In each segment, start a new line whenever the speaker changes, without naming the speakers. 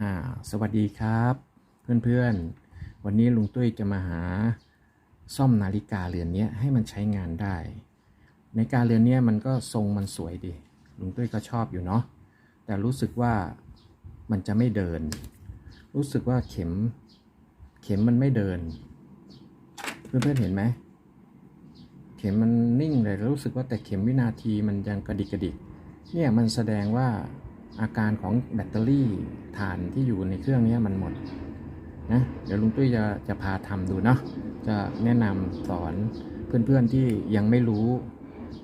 อ่าสวัสดีครับ เพื่อนๆ วันนี้ลุงตุ้ยจะมาหาซ่อมนาฬิกาเรือนนี้ให้มันใช้งานได้ในาฬิกาเรือนนี้มันก็ทรงมันสวยดีลุงตุ้ยก็ชอบอยู่เนาะแต่รู้สึกว่ามันจะไม่เดิน รู้สึกว่าเข็ม เข็มมันไม่เดิน เพื่อนๆเห็นไหมเข็มมันนิ่งเลยรู้สึกว่าแต่เข็มวินาทีมันยังกระดิกกระดิกเนี่ยมันแสดงว่า อาการของแบตเตอรี่ถ่านที่อยู่ในเครื่องนี้มันหมดนะเดี๋ยวลุงตุ้ยจะจะพาทำดูเนาะจะแนะนำสอนเพื่อนๆที่ยังไม่รู้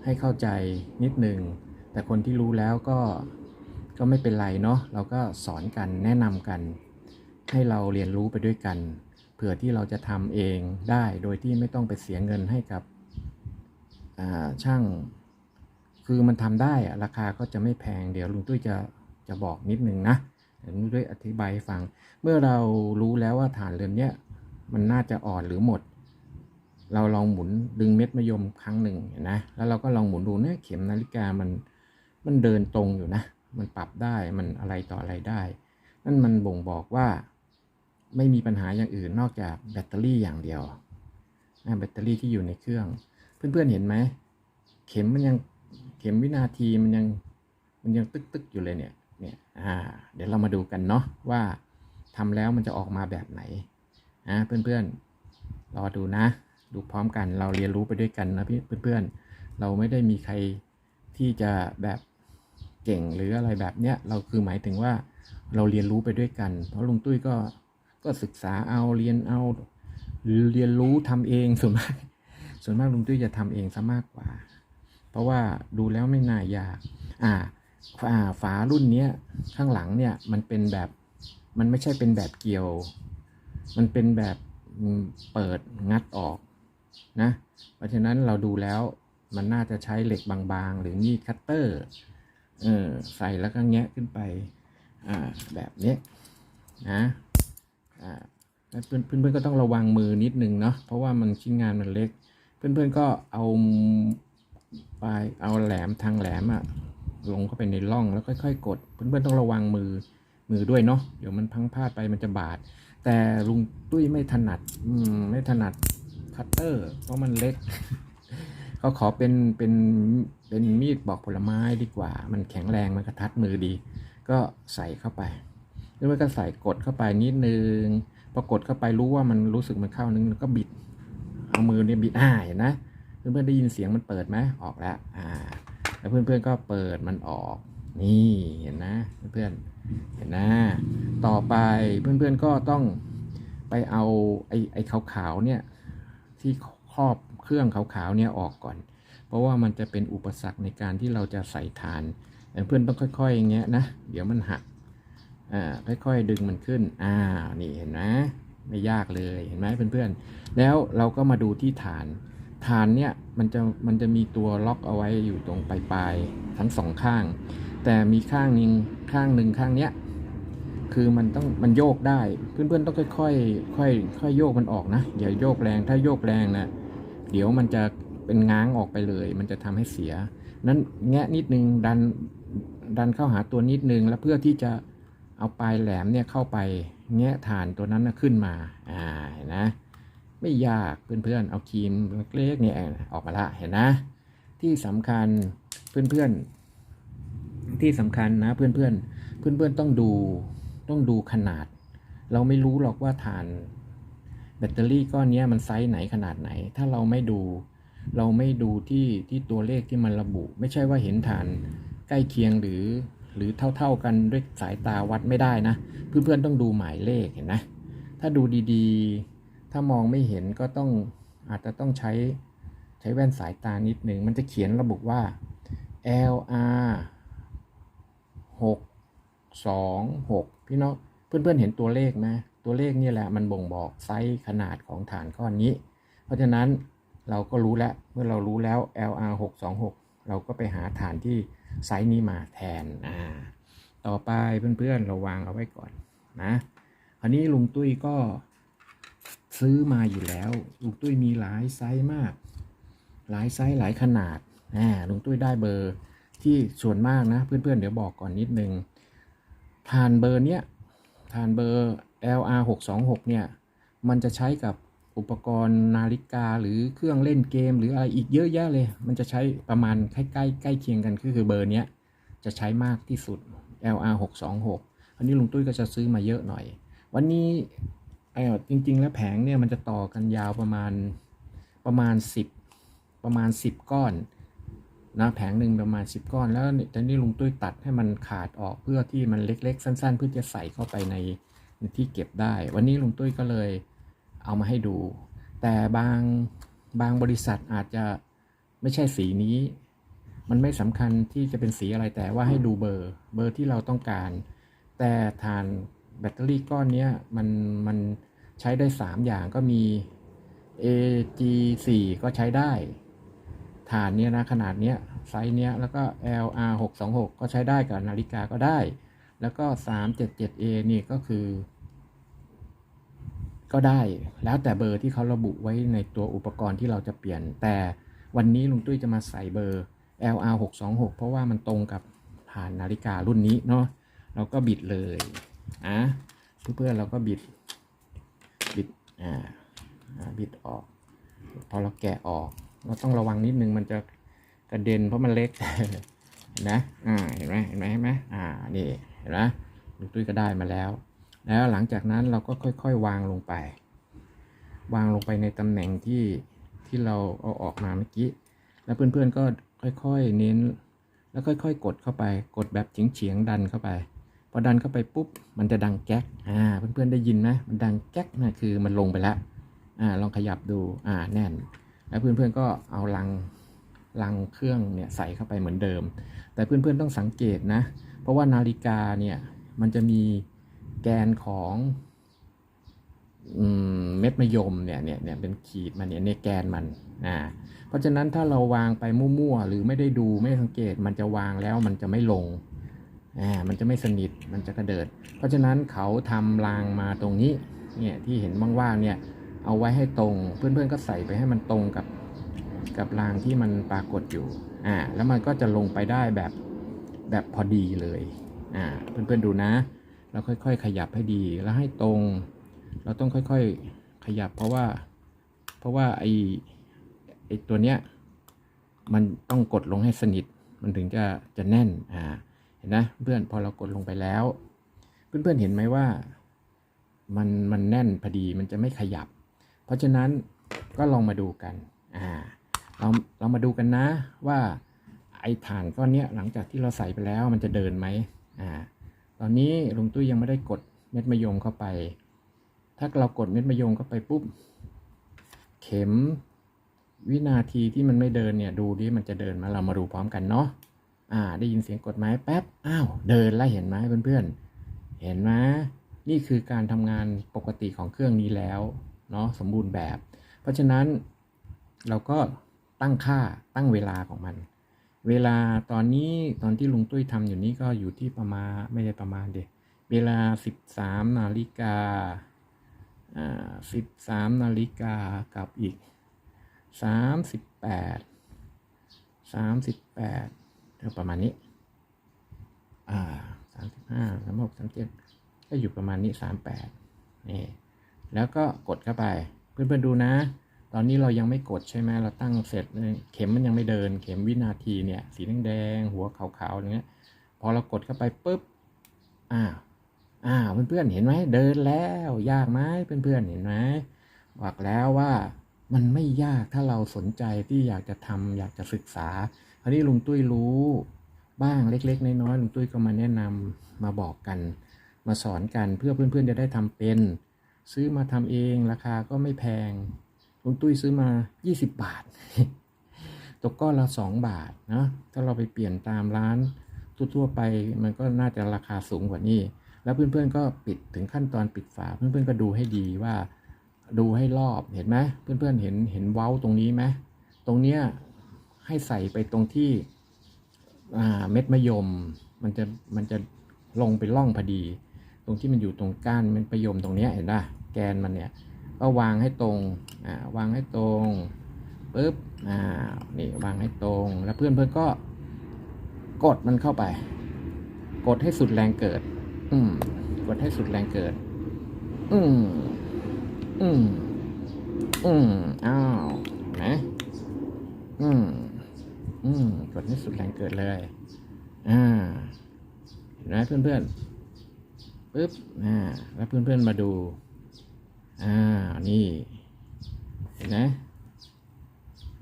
ให้เข้าใจนิดหนึ่งแต่คนที่รู้แล้วก็ก็ไม่เป็นไรเนาะเราก็สอนกันแนะนำกัน ให้เราเรียนรู้ไปด้วยกันเผื่อที่เราจะทำเองได้โดยที่ไม่ต้องไปเสียเงินให้กับช่าง คือมันทำได้อะราคาก็จะไม่แพงเดี๋ยวลุงตุ้ยจะ จะบอกนิดนึงนะเดี๋ยวนุ้ยอธิบายให้ฟัง เมื่อเรารู้แล้วว่าฐานเรือนเนี้ยมันน่าจะอ่อนหรือหมด เราลองหมุนดึงเม็ดมะยมครั้งหนึ่งนะแล้วเราก็ลองหมุนดูเนี่ยเข็มนาฬิกามันมันเดินตรงอยู่นะ มันปรับได้มันอะไรต่ออะไรได้ นั่นมันบ่งบอกว่าไม่มีปัญหาอย่างอื่นนอกจากแบตเตอรี่อย่างเดียวแบตเตอรี่ที่อยู่ในเครื่อง เพื่อนๆเห็นไหม เข็มมันยังเข็มวินาทีมันยังมันยังตึกตึกๆอยู่เลยเนี่ย เนี่ยอ่าเดี๋ยวเรามาดูกันเนาะว่าทำแล้วมันจะออกมาแบบไหนอ่าเพื่อนๆรอดูนะ ดูพร้อมกันเราเรียนรู้ไปด้วยกันนะพี่เพื่อนๆ เราไม่ได้มีใครที่จะแบบเก่งหรืออะไรแบบเนี้ยเราคือหมายถึงว่าเราเรียนรู้ไปด้วยกัน เพราะลุงตุ้ยก็ก็ศึกษาเอาเรียนเอาหรือเรียนรู้ทำเองส่วนมากส่วนมากลุงตุ้ยจะทำเองซะมากกว่า เพราะว่าดูแล้วไม่น่ายากอ่า อ่าฝารุ่นเนี้ยข้างหลังเนี่ยมันเป็นแบบมันไม่ใช่เป็นแบบเกี่ยว มันเป็นแบบเปิดงัดออกนะ เพราะฉะนั้นเราดูแล้วมันน่าจะใช้เหล็กบางๆ หรือมีดคัตเตอร์เออใส่แล้วก็แงะขึ้นไปอ่าแบบนี้นะอ่าเพื่อนเพื่อนๆก็ต้องระวังมือนิดนึงเนาะเพราะว่ามันชิ้นงานมันเล็ก เพื่อนๆก็เอาปลายเอาแหลมทางแหลมอะ ลงเข้าไปในร่องแล้วค่อยๆ กด เพื่อนๆต้องระวังมือมือด้วยเนาะเดี๋ยวมันพังพลาดไปมันจะบาด แต่ลุงตุ้ยไม่ถนัดอืมไม่ถนัดคัตเตอร์ เพราะมันเล็กเขาขอเป็นเป็นเป็นมีดปอกผลไม้ดีกว่า มันแข็งแรงมันกระทัดมือดี ก็ใส่เข้าไปแล้วมันก็ใส่กดเข้าไปนิดนึงพอกดเข้าไปรู้ว่ามันรู้สึกมันเข้านึงก็บิด เอามือเนี่ยบิดอ่าเห็นนะเพื่อนๆได้ยินเสียงมันเปิดไหมออกแล้วอ่า แล้วเพื่อนๆก็เปิดมันออก นี่เห็นนะเพื่อนๆเห็นนะ ต่อไปเพื่อนๆก็ต้องไปเอาไอ้ไอ้ขาวๆเนี่ยที่ครอบเครื่องขาวๆเนี่ยออกก่อน เพราะว่ามันจะเป็นอุปสรรคในการที่เราจะใส่ฐานเพื่อนต้องค่อยๆอย่างเงี้ยนะ เดี๋ยวมันหักอ่าค่อยๆดึงมันขึ้นอ่านี่เห็นไหมไม่ยากเลยเห็นไหมเพื่อนๆ แล้วเราก็มาดูที่ฐาน ฐานเนี่ยมันจะมันจะมีตัวล็อกเอาไว้อยู่ตรงปลายปลายทั้งสองข้าง แต่มีข้างหนึงข้างหนึ่งข้างเนี้ยคือมันต้องมันโยกได้ เพื่อนๆต้องค่อยๆค่อยค่อยโยกมันออกนะอย่าโยกแรงถ้าโยกแรงนะเดี๋ยวมันจะเป็นง้างออกไปเลย มันจะทำให้เสีย นั้นแงะนิดนึงดันดันเข้าหาตัวนิดนึงแล้วเพื่อที่จะเอาปลายแหลมเนี่ยเข้าไปแงะฐานตัวนั้นนะขึ้นมาอ่านะ ไม่ยากเพื่อนๆ เอาครีมเล็กๆเนี่ยออกมาละเห็นนะ ที่สำคัญเพื่อนๆ ที่สำคัญนะเพื่อนๆ เพื่อนๆต้องดูต้องดูขนาด เราไม่รู้หรอกว่าฐาน แบตเตอรี่ก้อนนี้มันไซส์ไหนขนาดไหน ถ้าเราไม่ดู เราไม่ดูที่ที่ตัวเลขที่มันระบุ ไม่ใช่ว่าเห็นฐานใกล้เคียงหรือหรือเท่าๆกันด้วยสายตาวัดไม่ได้นะ เพื่อนๆต้องดูหมายเลขเห็นนะ ถ้าดูดีๆ ถ้ามองไม่เห็นก็ต้องอาจจะต้องใช้ใช้แว่นสายตานิดหนึ่ง มันจะเขียนระบุว่า LR 6 2 6 พี่น้องเพื่อนๆเห็นตัวเลขไหมตัวเลขนี่แหละมันบ่งบอกไซส์ขนาดของฐานก้อนนี้ เพราะฉะนั้นเราก็รู้แล้ว เมื่อเรารู้แล้ว LR 6 2 6 เราก็ไปหาฐานที่ไซส์นี้มาแทนอ่าต่อไปเพื่อนๆเราวางเอาไว้ก่อนนะ คราวนี้ลุงตุ้ยก็ ซื้อมาอยู่แล้วลุงตุ้ยมีหลายไซส์มาก หลายไซส์หลายขนาดอ่าลุงตุ้ยได้เบอร์ที่ส่วนมากนะเพื่อนๆเดี๋ยวบอกก่อนนิดนึงทานเบอร์เนี้ยฐานเบอร์ LR 626เนี่ยมันจะใช้กับอุปกรณ์นาฬิกาหรือเครื่องเล่นเกม หรืออะไรอีกเยอะแยะเลย มันจะใช้ประมาณใกล้ใกล้ใกล้เคียงกันก็คือเบอร์เนี้ยจะใช้มากที่สุด LR 626อันนี้ลุงตุ้ยก็จะซื้อมาเยอะหน่อย วันนี้ ไอ้จริง ๆ แล้วแผงเนี่ยมันจะต่อกันยาวประมาณประมาณ 10 ประมาณ 10 ก้อนนะแผงหนึ่งประมาณ 10 ก้อน แล้วแต่นี่ลุงตุ้ยตัดให้มันขาดออกเพื่อที่มันเล็กๆ สั้น ๆ เพื่อจะใส่เข้าไปในในที่เก็บได้ วันนี้ลุงตุ้ยก็เลยเอามาให้ดู แต่บางบางบริษัทอาจจะไม่ใช่สีนี้ มันไม่สำคัญที่จะเป็นสีอะไรแต่ว่าให้ดูเบอร์ เบอร์ที่เราต้องการ แต่ฐานแบตเตอรี่ก้อนเนี้ยมันมัน ใช้ได้ 3 อย่างก็มี AG4 ก็ใช้ได้ ฐานเนี้ยนะขนาดเนี้ยไซส์เนี้ยแล้วก็ LR626 ก็ใช้ได้กับนาฬิกาก็ได้ แล้วก็ 377A นี่ก็คือ ก็ได้แล้วแต่เบอร์ที่เขาระบุไว้ในตัวอุปกรณ์ที่เราจะเปลี่ยน แต่วันนี้ลุงตุ้ยจะมาใส่เบอร์ LR 626 เพราะว่ามันตรงกับฐานนาฬิการุ่นนี้เนาะเราก็บิดเลยอะเพื่อนๆเราก็บิด อ่าบิดออก พอเราแกะออก เราต้องระวังนิดนึงมันจะกระเด็นเพราะมันเล็กเห็นไหมอ่าเห็นไหมเห็นไหมเห็นไหมอ่านี่เห็นไหมลุงตุ้ยก็ได้มาแล้ว แล้วหลังจากนั้นเราก็ค่อย ๆ วางลงไป วางลงไปในตำแหน่งที่ที่เราเอาออกมาเมื่อกี้ แล้วเพื่อนๆก็ค่อยๆเน้น แล้วค่อย ๆ กดเข้าไป กดแบบเฉียงๆดันเข้าไป พอดันเข้าไปปุ๊บ มันจะดังแก๊ก อ่า เพื่อนๆได้ยินไหมมันดังแก๊กนะคือมันลงไปแล้ว อ่า ลองขยับดู อ่า แน่น แล้วเพื่อนๆก็เอาลัง ลังเครื่องเนี่ยใส่เข้าไปเหมือนเดิม แต่เพื่อนๆต้องสังเกตนะ เพราะว่านาฬิกาเนี่ย มันจะมีแกนของอมเม็ดมะยมเนี่ยเนี่ยเนี่ยเป็นขีดมันเนี่ยในแกนมัน อ่า เพราะฉะนั้นถ้าเราวางไปมั่วๆหรือไม่ได้ดูไม่สังเกตมันจะวางแล้วมันจะไม่ลง อ่ามันจะไม่สนิทมันจะกระเดิด เพราะฉะนั้นเขาทำรางมาตรงนี้เนี่ยที่เห็นว่างๆเนี่ยเอาไว้ให้ตรงเพื่อนๆก็ใส่ไปให้มันตรงกับกับรางที่มันปรากฏอยู่อ่าแล้วมันก็จะลงไปได้แบบแบบพอดีเลยอ่าเพื่อนๆดูนะ เราค่อยๆ ขยับให้ดีแล้วให้ตรง เราต้องค่อยๆ ขยับเพราะว่า เพราะว่าไอ้ไอ้ตัวเนี้ยมันต้องกดลงให้สนิทมันถึงจะจะแน่นอ่า เห็นนะเพื่อนพอเรากดลงไปแล้ว เพื่อนๆเห็นไหมว่ามันมันแน่นพอดีมันจะไม่ขยับ เพราะฉะนั้นก็ลองมาดูกันอ่าเราเรามาดูกันนะว่าไอ้ฐานก้อนเนี้ยหลังจากที่เราใส่ไปแล้วมันจะเดินไหมอ่าตอนนี้ลุงตุ้ยยังไม่ได้กดเม็ดมะยมเข้าไป ถ้าเรากดเม็ดมะยมเข้าไปปุ๊บ เข็มวินาทีที่มันไม่เดินเนี่ย ดูดิมันจะเดินมาเรามาดูพร้อมกันเนาะ อ่า ได้ยินเสียงกดไหมแป๊บ อ้าว เดินแล้วเห็นไหมเพื่อนๆ เห็นไหมนี่คือการทำงานปกติของเครื่องนี้แล้ว เนาะสมบูรณ์แบบ เพราะฉะนั้นเราก็ตั้งค่าตั้งเวลาของมัน เวลาตอนนี้ตอนที่ลุงตุ้ยทำอยู่นี้ก็อยู่ที่ประมาณไม่ใช่ประมาณเด็เวลา 13นาฬิกาอ่า13นาฬิกากับอีก 38 38เท่า ประมาณนี้ อ่า35 36 37ก็อยู่ประมาณนี้38นี่แล้วก็กดเข้าไป เพื่อนๆดูนะ ตอนนี้เรายังไม่กดใช่ไหมเราตั้งเสร็จ เข็มมันยังไม่เดิน เข็มวินาทีเนี่ย สีแดงๆหัวขาวๆอย่างเงี้ย พอเรากดเข้าไปปุ๊บ อ้าวอ้าวเพื่อนๆเห็นไหมเดินแล้วยากไหมเพื่อนๆเห็นไหมบอกแล้วว่ามันไม่ยากถ้าเราสนใจที่อยากจะทำอยากจะศึกษา คราวนี้ลุงตุ้ยรู้บ้างเล็ก ๆ น้อยๆลุงตุ้ยก็มาแนะนำมาบอกกัน มาสอนกันเพื่อเพื่อนๆจะได้ทำเป็น ซื้อมาทำเองราคาก็ไม่แพงลุงตุ้ยซื้อมา 20 บาท ตกก้อนละ 2 บาทนะถ้าเราไปเปลี่ยนตามร้านทั่วๆไปมันก็น่าจะราคาสูงกว่านี้ แล้วเพื่อนๆก็ปิดถึงขั้นตอนปิดฝา เพื่อนๆก็ดูให้ดีว่า ดูให้รอบเห็นไหมเพื่อนๆเห็นเห็นเว้าตรงนี้ไหมตรงเนี้ย ให้ใส่ไปตรงที่เม็ดมะยม มันจะมันจะลงไปล่องพอดี ตรงที่มันอยู่ตรงก้านเม็ดมะยมตรงนี้เห็นป่ะแกนมันเนี่ยก็วางให้ตรงวางให้ตรงปุ๊บนี่วางให้ตรง แล้วเพื่อนเพื่อนก็กดมันเข้าไป กดให้สุดแรงเกิด อืมกดให้สุดแรงเกิด อืมอืมอืมอ้าวไหนอืม อืมกดให้สุดแรงเกิดเลย อ่าเห็นไหมเพื่อนๆปึ๊บอ่าแล้วเพื่อนๆมาดู อ่า นี่ เห็นไหม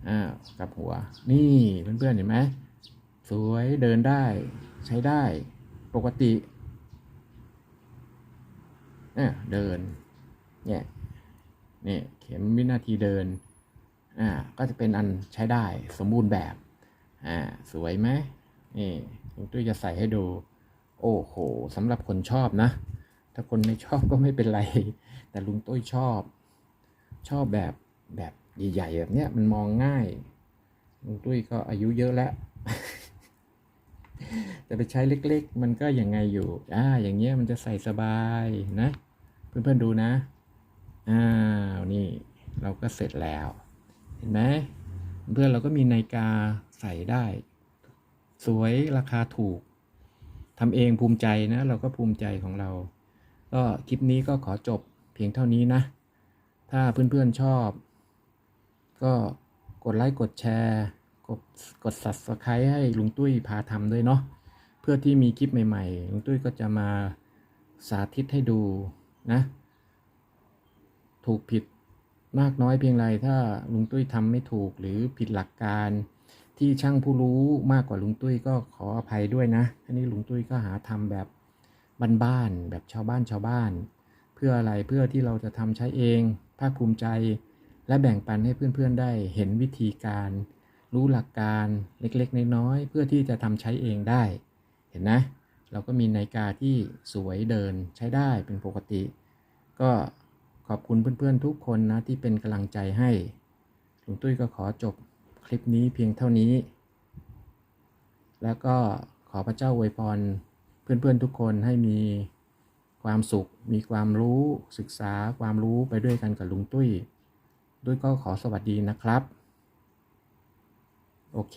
อ้ากลับหัว นี่เพื่อนๆเห็นไหมสวยเดินได้ ใช้ได้ปกติอ่เดิน เนี่ยนี่เข็มวินาทีเดิน อ่า ก็จะเป็นอันใช้ได้สมบูรณ์แบบ อ่าสวยไหมนี่ลุงตุ้ยจะใส่ให้ดู โอ้โหสำหรับคนชอบนะ ถ้าคนไม่ชอบก็ไม่เป็นไร แต่ลุงตุ้ยชอบ ชอบแบบแบบใหญ่ๆแบบเนี้ยมันมองง่ายลุงตุ้ยก็อายุเยอะแล้วจะไปใช้เล็ก ๆ มันก็ยังไงอยู่ อ่า อย่างเงี้ยมันจะใส่สบายนะ เพื่อนๆดูนะ อ้าว นี่ เราก็เสร็จแล้ว เห็นไหม เพื่อนเราก็มีนาฬิกา ใส่ได้ สวยราคาถูกทำเองภูมิใจนะ เราก็ภูมิใจของเรา ก็คลิปนี้ก็ขอจบเพียงเท่านี้นะ ถ้าเพื่อนๆชอบ ก็กดไลค์กดแชร์ กดกด subscribe ให้ลุงตุ้ยพาทำด้วยเนาะเพื่อที่มีคลิปใหม่ๆลุงตุ้ยก็จะมาสาธิตให้ดูนะ ถูกผิดมากน้อยเพียงไรถ้าลุงตุ้ยทำไม่ถูกหรือผิดหลักการ ที่ช่างผู้รู้มากกว่าลุงตุ้ยก็ขออภัยด้วยนะ อันนี้ลุงตุ้ยก็หาทำแบบบ้านๆแบบชาวบ้านชาวบ้าน เพื่ออะไรเพื่อที่เราจะทำใช้เองภาคภูมิใจ และแบ่งปันให้เพื่อนๆได้เห็นวิธีการ รู้หลักการเล็กๆน้อยๆเพื่อที่จะทำใช้เองได้ เห็นนะ เราก็มีนาฬิกาที่สวยเดินใช้ได้เป็นปกติ ก็ขอบคุณเพื่อนๆทุกคนนะที่เป็นกำลังใจให้ลุงตุ้ยก็ขอจบ คลิปนี้เพียงเท่านี้ แล้วก็ขอพระเจ้าอวยพรเพื่อนๆทุกคนให้มีความสุข มีความรู้ศึกษาความรู้ไปด้วยกันกับลุงตุ้ย ด้วยก็ขอสวัสดีนะครับ โอเค